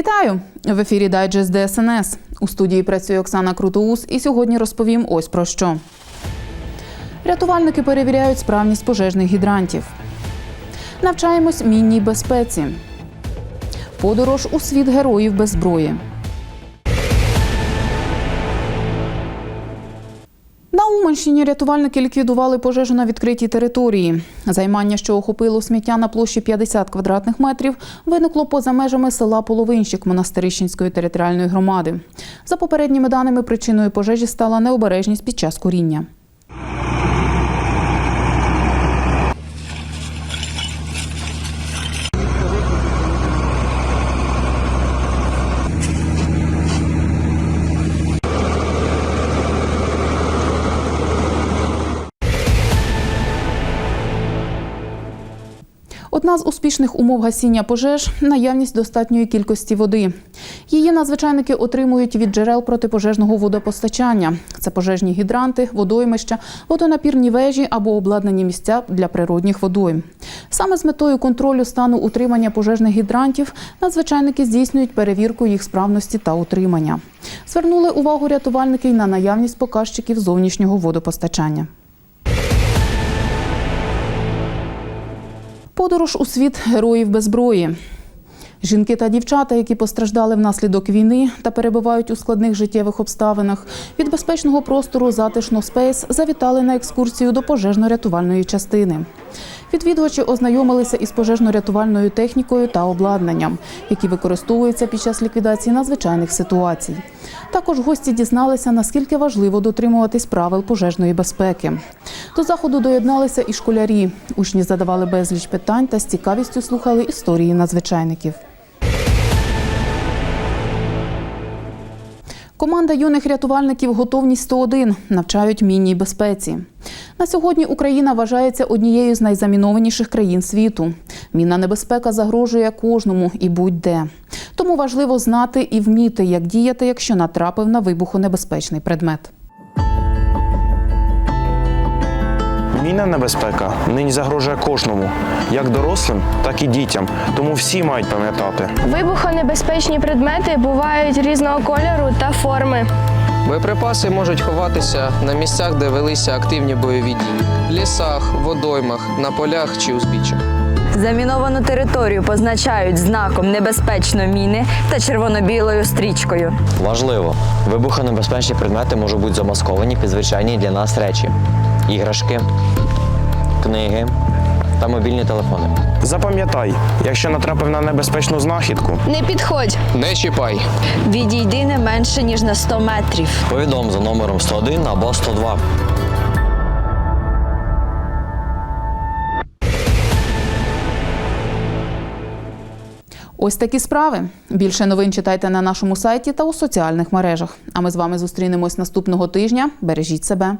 Вітаю! В ефірі Дайджест ДСНС. У студії працює Оксана Крутоус і сьогодні розповім ось про що. Рятувальники перевіряють справність пожежних гідрантів. Навчаємось мінній безпеці. Подорож у світ героїв без зброї. Уманщині рятувальники ліквідували пожежу на відкритій території. Займання, що охопило сміття на площі 50 квадратних метрів, виникло поза межами села Половинщик Монастирищенської територіальної громади. За попередніми даними, причиною пожежі стала необережність під час куріння. Одна з успішних умов гасіння пожеж наявність достатньої кількості води. Її надзвичайники отримують від джерел протипожежного водопостачання. Це пожежні гідранти, водоймища, водонапірні вежі або обладнані місця для природних водойм. Саме з метою контролю стану утримання пожежних гідрантів надзвичайники здійснюють перевірку їх справності та утримання. Звернули увагу рятувальники й на наявність показчиків зовнішнього водопостачання. Подорож у світ героїв без зброї. Жінки та дівчата, які постраждали внаслідок війни та перебувають у складних життєвих обставинах, від безпечного простору затишно спейс завітали на екскурсію до пожежно-рятувальної частини. Відвідувачі ознайомилися із пожежно-рятувальною технікою та обладнанням, які використовуються під час ліквідації надзвичайних ситуацій. Також гості дізналися, наскільки важливо дотримуватись правил пожежної безпеки. До заходу доєдналися і школярі. Учні задавали безліч питань та з цікавістю слухали історії надзвичайників. Команда юних рятувальників Готовність 101 навчають мінній безпеці. На сьогодні Україна вважається однією з найзамінованіших країн світу. Мінна небезпека загрожує кожному і будь-де. Тому важливо знати і вміти, як діяти, якщо натрапив на вибухонебезпечний предмет. Мінна небезпека нині загрожує кожному, як дорослим, так і дітям. Тому всі мають пам'ятати. Вибухонебезпечні предмети бувають різного кольору та форми. Боєприпаси можуть ховатися на місцях, де велися активні бойові дії лісах, водоймах, на полях чи узбіччях. Заміновану територію позначають знаком небезпечно міни та червоно-білою стрічкою. Важливо, вибухонебезпечні предмети можуть бути замасковані під звичайні для нас речі: іграшки, книги та мобільні телефони. Запам'ятай, якщо натрапив на небезпечну знахідку, Не підходь. Не чіпай. Відійди не менше ніж на 100 метрів. Повідом за номером 101 або 102. Ось такі справи. Більше новин читайте на нашому сайті та у соціальних мережах. А ми з вами зустрінемось наступного тижня. Бережіть себе.